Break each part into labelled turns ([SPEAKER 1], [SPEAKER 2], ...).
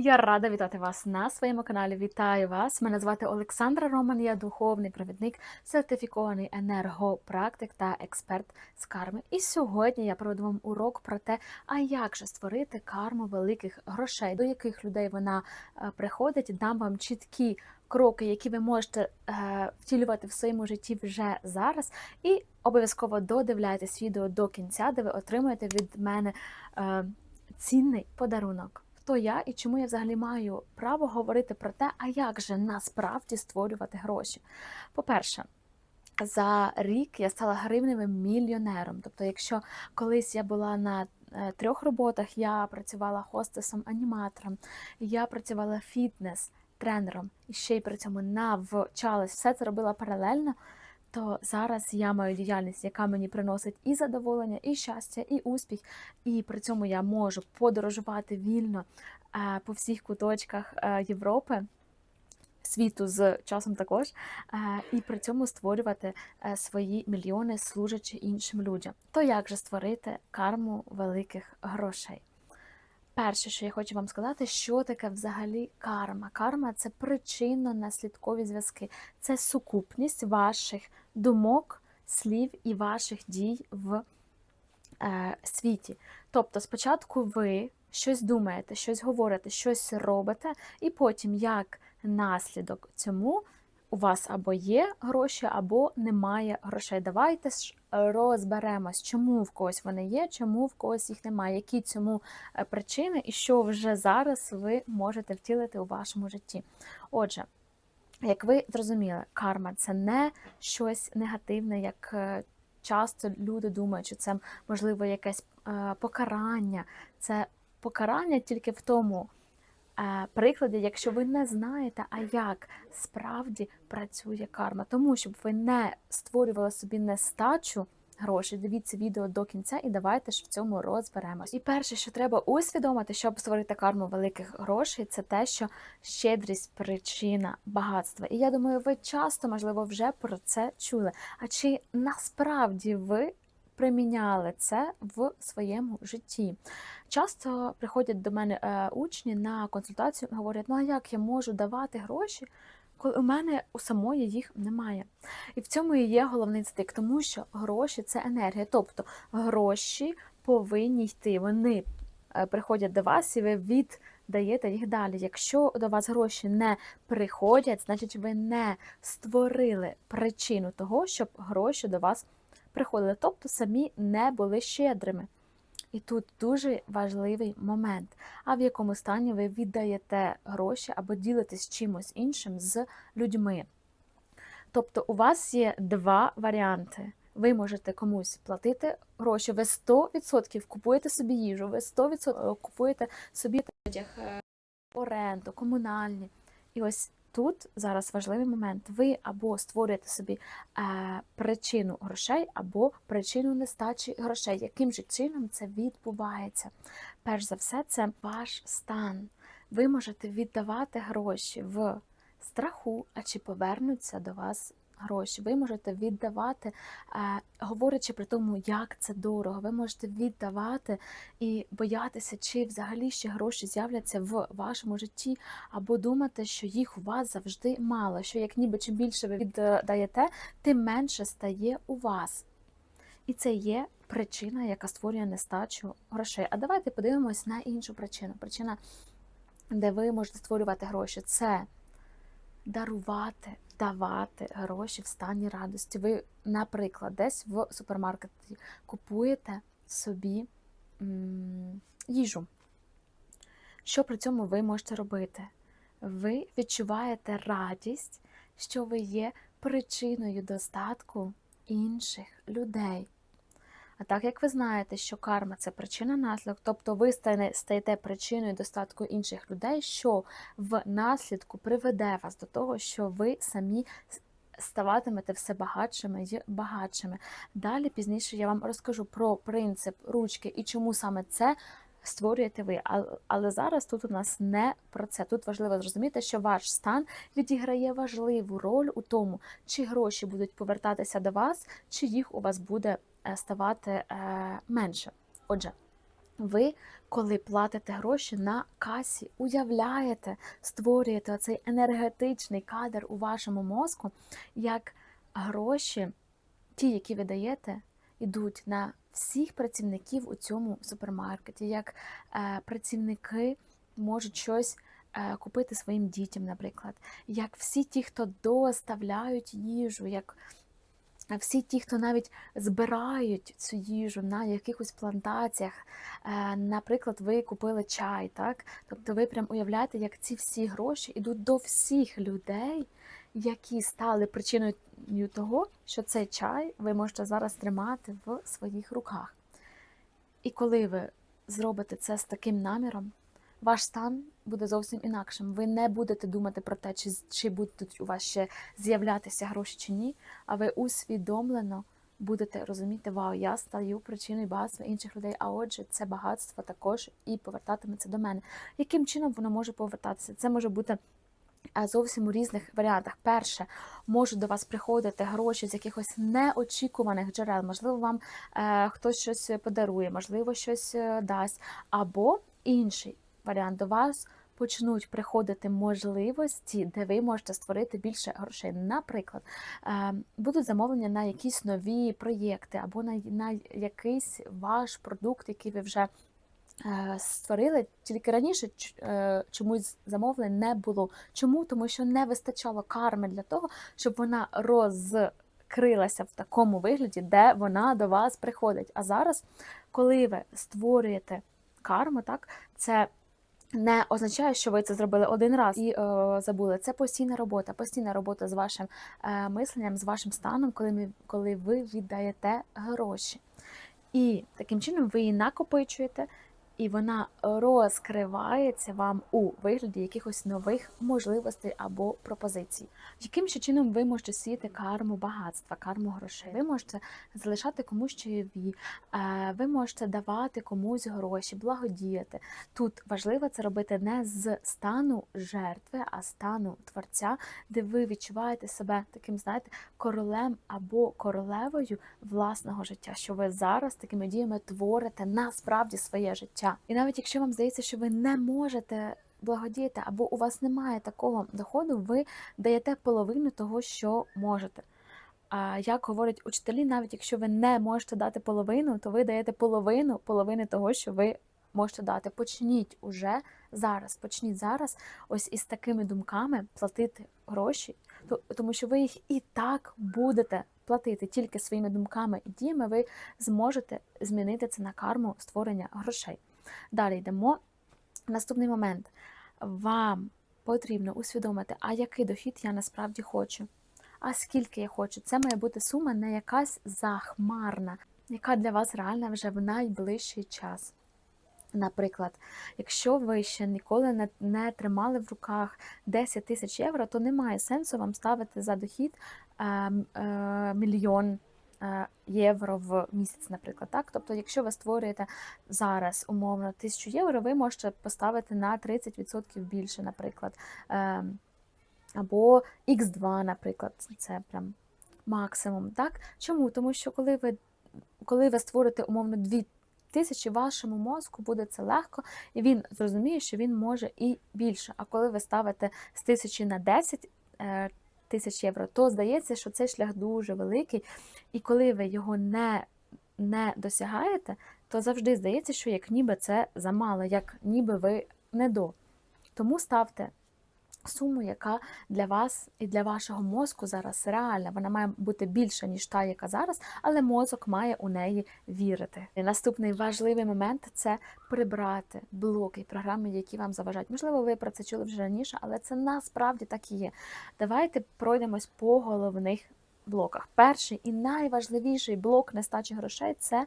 [SPEAKER 1] Я рада вітати вас на своєму каналі. Вітаю вас! Мене звати Олександра Роман, я духовний провідник, сертифікований енергопрактик та експерт з карми. І сьогодні я проведу вам урок про те, а як же створити карму великих грошей, до яких людей вона е, приходить. Дам вам чіткі кроки, які ви можете е, втілювати в своєму житті вже зараз. І обов'язково додивляйтесь відео до кінця, де ви отримаєте від мене е, цінний подарунок. Хто я і чому я взагалі маю право говорити про те, а як же насправді створювати гроші? По-перше, за рік я стала гривневим мільйонером. Тобто, якщо колись я була на е, трьох роботах, я працювала хостесом, аніматором, я працювала фітнес, тренером і ще й при цьому навчалась, все це робила паралельно. То зараз я маю діяльність, яка мені приносить і задоволення, і щастя, і успіх. І при цьому я можу подорожувати вільно е, по всіх куточках е, Європи, світу з часом також, е, і при цьому створювати свої мільйони, служачи іншим людям. То як же створити карму великих грошей? Перше, що я хочу вам сказати, що таке взагалі карма. Карма це причинно-наслідкові зв'язки, це сукупність ваших думок, слів і ваших дій в е, світі. Тобто, спочатку ви щось думаєте, щось говорите, щось робите, і потім, як наслідок цьому, у вас або є гроші, або немає грошей. Давайте ж розберемось, чому в когось вони є, чому в когось їх немає, які цьому е, причини, і що вже зараз ви можете втілити у вашому житті. Отже, як ви зрозуміли, карма це не щось негативне, як е, часто люди думають, що це можливо якесь е, покарання. Це покарання тільки в тому прикладі, якщо ви не знаєте, а як справді працює карма. Тому щоб ви не створювали собі нестачу. Гроші, дивіться відео до кінця і давайте ж в цьому розберемось. І перше, що треба усвідомити, щоб створити карму великих грошей, це те, що щедрість причина багатства. І я думаю, ви часто, можливо, вже про це чули. А чи насправді ви приміняли це в своєму житті? Часто приходять до мене е, учні на консультацію говорять: ну а як я можу давати гроші? Коли у мене у самої їх немає. І в цьому і є головний стик, тому що гроші це енергія. Тобто гроші повинні йти. Вони е, приходять до вас і ви віддаєте їх далі. Якщо до вас гроші не приходять, значить ви не створили причину того, щоб гроші до вас приходили. Тобто самі не були щедрими. І тут дуже важливий момент, а в якому стані ви віддаєте гроші або ділитесь чимось іншим з людьми. Тобто у вас є два варіанти. Ви можете комусь платити гроші, ви 100% купуєте собі їжу, ви 100% купуєте собі е, оренду, комунальні. І ось тут зараз важливий момент. Ви або створюєте собі е, причину грошей, або причину нестачі грошей. Яким же чином це відбувається? Перш за все, це ваш стан. Ви можете віддавати гроші в страху, а чи повернуться до вас гроші. Ви можете віддавати, е, говорячи при тому, як це дорого. Ви можете віддавати і боятися, чи взагалі ще гроші з'являться в вашому житті, або думати, що їх у вас завжди мало. Що як ніби чим більше ви віддаєте, тим менше стає у вас. І це є причина, яка створює нестачу грошей. А давайте подивимось на іншу причину. Причина, де ви можете створювати гроші, це дарувати, давати гроші в стані радості. Ви, наприклад, десь в супермаркеті купуєте собі м, їжу. Що при цьому ви можете робити? Ви відчуваєте радість, що ви є причиною достатку інших людей. А так як ви знаєте, що карма це причина наслідок, тобто ви стаєте причиною достатку інших людей, що в наслідку приведе вас до того, що ви самі ставатимете все багатшими і багатшими. Далі пізніше я вам розкажу про принцип ручки і чому саме це. Створюєте ви, але зараз тут у нас не про це. Тут важливо зрозуміти, що ваш стан відіграє важливу роль у тому, чи гроші будуть повертатися до вас, чи їх у вас буде ставати менше. Отже, Ви, коли платите гроші на касі, уявляєте, створюєте оцей енергетичний кадр у вашому мозку, як гроші, ті, які ви даєте, йдуть на всіх працівників у цьому супермаркеті, як е, працівники можуть щось е, купити своїм дітям, наприклад, як всі ті, хто доставляють їжу, як всі ті, хто навіть збирають цю їжу на якихось плантаціях, е, наприклад, ви купили чай, так? Тобто ви прям уявляєте, як ці всі гроші йдуть до всіх людей, які стали причиною того, що цей чай ви можете зараз тримати в своїх руках. І коли ви зробите це з таким наміром, ваш стан буде зовсім інакшим. Ви не будете думати про те, чи, чи будуть у вас ще з'являтися гроші чи ні, а ви усвідомлено будете розуміти, вау, я стаю причиною багатства інших людей, а отже, це багатство також і повертатиметься до мене. Яким чином воно може повертатися? Це може бути. Зовсім у різних варіантах. Перше, можуть до вас приходити гроші з якихось неочікуваних джерел. Можливо, вам е, хтось щось подарує, можливо, щось е, дасть. Або інший варіант до вас почнуть приходити можливості, де ви можете створити більше грошей. Наприклад, е, будуть замовлення на якісь нові проєкти, або на, на якийсь ваш продукт, який ви вже створили, тільки раніше е, чомусь замовлень не було. Чому? Тому що не вистачало карми для того, щоб вона розкрилася в такому вигляді, де вона до вас приходить. А зараз, коли ви створюєте карму, так, це не означає, що ви це зробили один раз і е, забули. Це постійна робота, постійна робота з вашим е, мисленням, з вашим станом, коли, ми, коли ви віддаєте гроші. І таким чином ви її накопичуєте, і вона розкривається вам у вигляді якихось нових можливостей або пропозицій. Яким ще чином ви можете сіяти карму багатства, карму грошей? Ви можете залишати комусь чайові, е, ви можете давати комусь гроші, благодіяти. Тут важливо це робити не з стану жертви, а стану творця, де ви відчуваєте себе таким, знаєте, королем або королевою власного життя, що ви зараз такими діями творите насправді своє життя. І навіть якщо вам здається, що ви не можете благодіяти, або у вас немає такого доходу, ви даєте половину того, що можете. А як говорять учителі, навіть якщо ви не можете дати половину, то ви даєте половину половини того, що ви можете дати. Почніть уже зараз, почніть зараз, ось із такими думками платити гроші, тому що ви їх і так будете платити тільки своїми думками і діями, ви зможете змінити це на карму створення грошей. Далі йдемо. Наступний момент. Вам потрібно усвідомити, а який дохід я насправді хочу. А скільки я хочу? Це має бути сума не якась захмарна, яка для вас реальна вже в найближчий час. Наприклад, якщо ви ще ніколи не, не тримали в руках 10 тисяч євро, то немає сенсу вам ставити за дохід е, е, мільйон євро в місяць, наприклад. Так? Тобто, якщо ви створюєте зараз умовно тисячу євро, ви можете поставити на 30% більше, наприклад. Е, або X2, наприклад, це прям максимум. Так? Чому? Тому що коли ви, коли ви створите умовно 2 тисячі, вашому мозку буде це легко, і він зрозуміє, що він може і більше. А коли ви ставите з тисячі на 10 е, тисяч євро, то здається, що цей шлях дуже великий, і коли ви його не, не досягаєте, то завжди здається, що як ніби це замало, як ніби ви не до. Тому ставте суму, яка для вас і для вашого мозку зараз реальна. Вона має бути більша, ніж та, яка зараз, але мозок має у неї вірити. І наступний важливий момент це прибрати блоки, програми, які вам заважають. Можливо, ви про це чули вже раніше, але це насправді так і є. Давайте пройдемось по головних блоках. Перший і найважливіший блок нестачі грошей це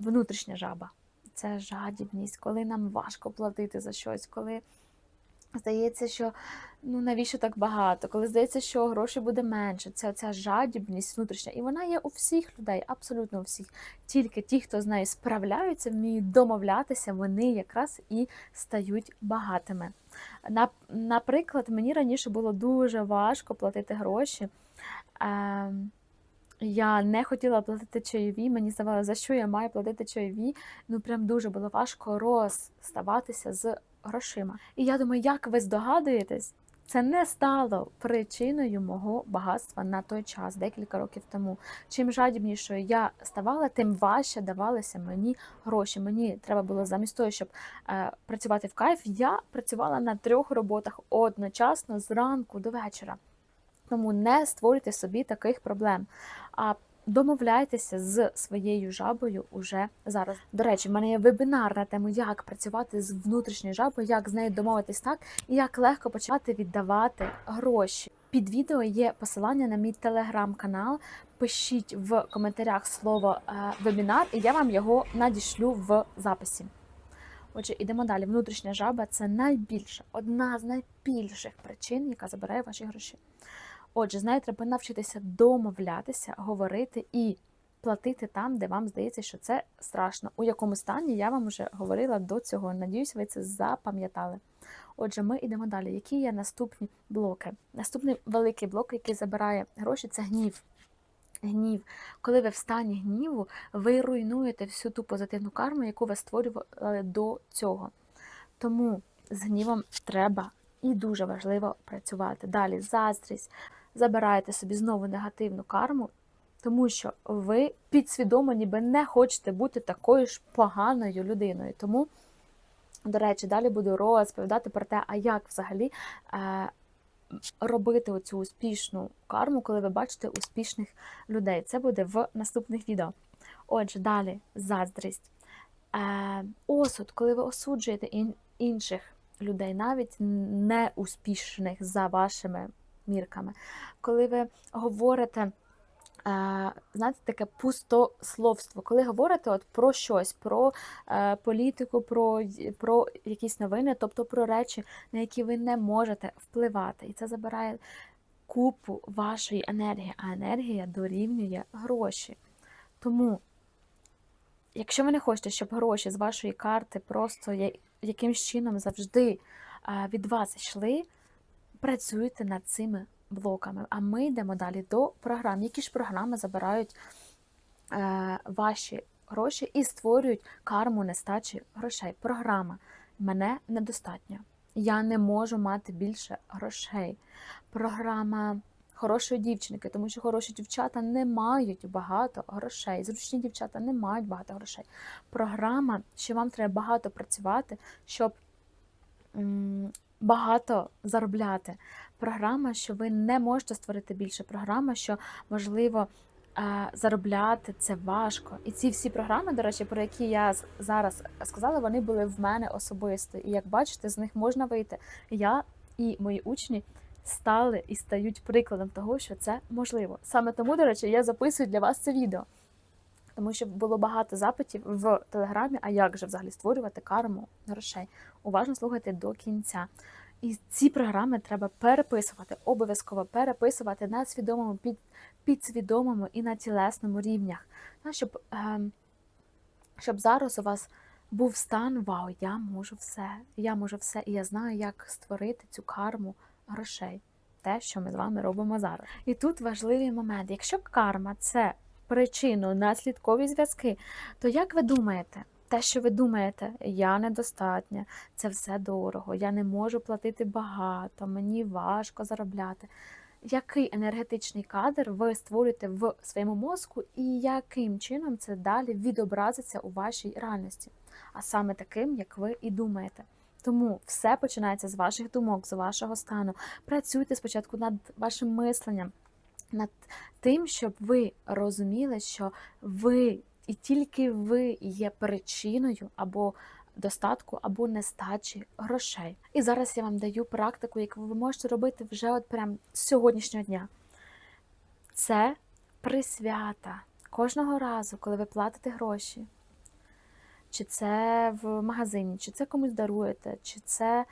[SPEAKER 1] внутрішня жаба. Це жадібність, коли нам важко платити за щось, коли здається, що ну навіщо так багато, коли здається, що грошей буде менше. Це оця жадібність внутрішня, і вона є у всіх людей, абсолютно у всіх. Тільки ті, хто з нею справляються, вміють домовлятися, вони якраз і стають багатими. На- Наприклад, мені раніше було дуже важко платити гроші. Ем, Я не хотіла платити чайові, мені здавалося, за що я маю платити чайові. Ну прям дуже було важко розставатися з грошима. І я думаю, як ви здогадуєтесь, це не стало причиною мого багатства на той час, декілька років тому. Чим жадібнішою я ставала, тим важче давалися мені гроші. Мені треба було замість того, щоб е, працювати в кайф, я працювала на трьох роботах одночасно зранку до вечора. Тому не створюйте собі таких проблем. А домовляйтеся з своєю жабою уже зараз. До речі, в мене є вебінар на тему, як працювати з внутрішньою жабою, як з нею домовитись так, і як легко почати віддавати гроші. Під відео є посилання на мій телеграм-канал. Пишіть в коментарях слово е, вебінар, і я вам його надішлю в записі. Отже, ідемо далі. Внутрішня жаба це найбільша, одна з найбільших причин, яка забирає ваші гроші. Отже, з нею треба навчитися домовлятися, говорити і платити там, де вам здається, що це страшно. У якому стані я вам вже говорила до цього. Надіюсь, ви це запам'ятали. Отже, ми йдемо далі. Які є наступні блоки? Наступний великий блок, який забирає гроші, це гнів. Гнів. Коли ви в стані гніву, ви руйнуєте всю ту позитивну карму, яку ви створювали до цього. Тому з гнівом треба і дуже важливо працювати. Далі заздрість. Забираєте собі знову негативну карму, тому що ви підсвідомо ніби не хочете бути такою ж поганою людиною. Тому, до речі, далі буду розповідати про те, а як взагалі е, робити оцю успішну карму, коли ви бачите успішних людей. Це буде в наступних відео. Отже, далі заздрість. Е, осуд, коли ви осуджуєте ін- інших людей, навіть неуспішних за вашими мірками. Коли ви говорите, е, знаєте, таке пустословство, коли говорите от про щось, про е, політику, про, про якісь новини, тобто про речі, на які ви не можете впливати. І це забирає купу вашої енергії, а енергія дорівнює гроші. Тому, якщо ви не хочете, щоб гроші з вашої карти просто якимсь чином завжди е, від вас йшли, працюйте над цими блоками. А ми йдемо далі до програм. Які ж програми забирають е, ваші гроші і створюють карму нестачі грошей? Програма мене недостатньо. Я не можу мати більше грошей. Програма хорошої дівчинки, тому що хороші дівчата не мають багато грошей. Зручні дівчата не мають багато грошей. Програма, що вам треба багато працювати, щоб багато заробляти. Програма, що ви не можете створити більше. Програма, що можливо е, заробляти це важко. І ці всі програми, до речі, про які я зараз сказала, вони були в мене особисто. І як бачите, з них можна вийти. Я і мої учні стали і стають прикладом того, що це можливо. Саме тому, до речі, я записую для вас це відео. Тому що було багато запитів в телеграмі, а як же взагалі створювати карму грошей. Уважно слухайте до кінця. І ці програми треба переписувати, обов'язково переписувати на свідомому, під, підсвідомому і на тілесному рівнях. Щоб, ем, щоб зараз у вас був стан Вау, я можу все, я можу все, і я знаю, як створити цю карму грошей. Те, що ми з вами робимо зараз. І тут важливий момент. Якщо карма це причинно-наслідкові зв'язки, то як ви думаєте, те, що ви думаєте, я недостатня, це все дорого, я не можу платити багато, мені важко заробляти. Який енергетичний кадр ви створюєте в своєму мозку, і яким чином це далі відобразиться у вашій реальності? А саме таким, як ви і думаєте. Тому все починається з ваших думок, з вашого стану. Працюйте спочатку над вашим мисленням, над тим, щоб ви розуміли, що ви і тільки ви є причиною або достатку, або нестачі грошей. І зараз я вам даю практику, яку ви можете робити вже от прям з сьогоднішнього дня. Це присвята. Кожного разу, коли ви платите гроші, чи це в магазині, чи це комусь даруєте, чи це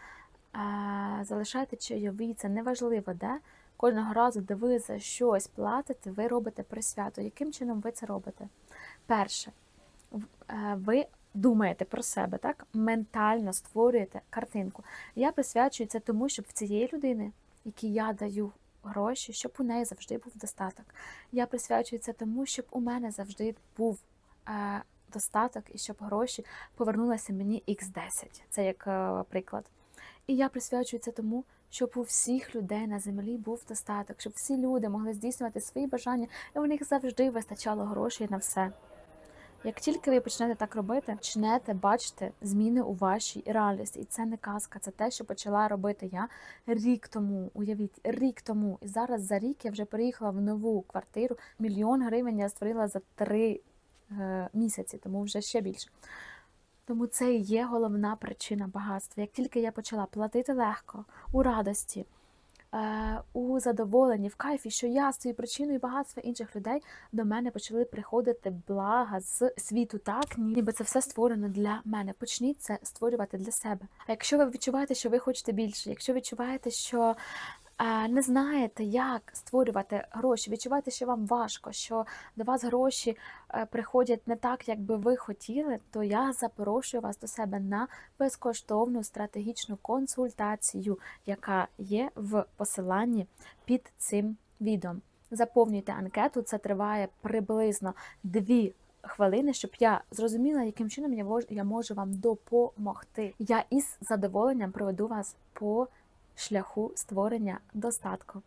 [SPEAKER 1] е, залишаєте чайові, це неважливо, де. Кожного разу, де ви за щось платите, ви робите присвято. Яким чином ви це робите? Перше, е, ви думаєте про себе, так? Ментально створюєте картинку. Я присвячую це тому, щоб в цієї людини, якій я даю гроші, щоб у неї завжди був достаток. Я присвячую це тому, щоб у мене завжди був е, достаток і щоб гроші повернулися мені x10. Це як е, приклад. І я присвячую це тому, щоб у всіх людей на землі був достаток, щоб всі люди могли здійснювати свої бажання, і у них завжди вистачало грошей на все. Як тільки ви почнете так робити, почнете бачити зміни у вашій реальності. І це не казка, це те, що почала робити я рік тому. Уявіть, рік тому. І зараз за рік я вже переїхала в нову квартиру. Мільйон гривень я створила за три е, місяці, тому вже ще більше. Тому це і є головна причина багатства. Як тільки я почала платити легко, у радості, е, у задоволенні, в кайфі, що я стою причиною багатства інших людей, до мене почали приходити блага з світу так, ніби це все створено для мене. Почніть це створювати для себе. А якщо ви відчуваєте, що ви хочете більше, якщо відчуваєте, що не знаєте, як створювати гроші, відчуваєте, що вам важко, що до вас гроші е, приходять не так, як би ви хотіли, то я запрошую вас до себе на безкоштовну стратегічну консультацію, яка є в посиланні під цим відео. Заповнюйте анкету, це триває приблизно 2 хвилини, щоб я зрозуміла, яким чином я можу вам допомогти. Я із задоволенням проведу вас по шляху створення достатку.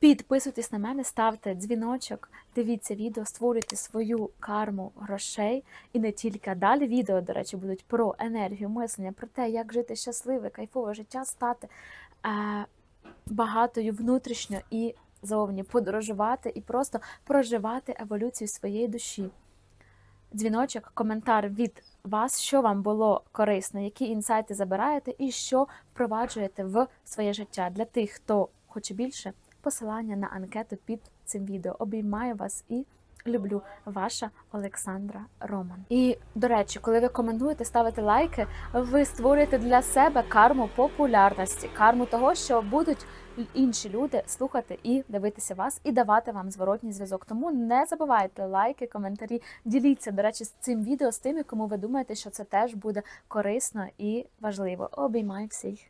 [SPEAKER 1] Підписуйтесь на мене, ставте дзвіночок, дивіться відео, створюйте свою карму грошей. І не тільки далі відео, до речі, будуть про енергію мислення, про те, як жити щасливе, кайфове життя, стати е, багатою внутрішньо і зовні, подорожувати і просто проживати еволюцію своєї душі. Дзвіночок, коментар від вас, що вам було корисно, які інсайти забираєте і що впроваджуєте в своє життя. Для тих, хто хоче більше, посилання на анкету під цим відео. Обіймаю вас і люблю ваша Олександра Роман. І до речі, коли ви коментуєте, ставите лайки, ви створюєте для себе карму популярності, карму того, що будуть інші люди слухати і дивитися вас, і давати вам зворотній зв'язок. Тому не забувайте лайки, коментарі, діліться, до речі, з цим відео з тими, кому ви думаєте, що це теж буде корисно і важливо. Обіймаю всіх.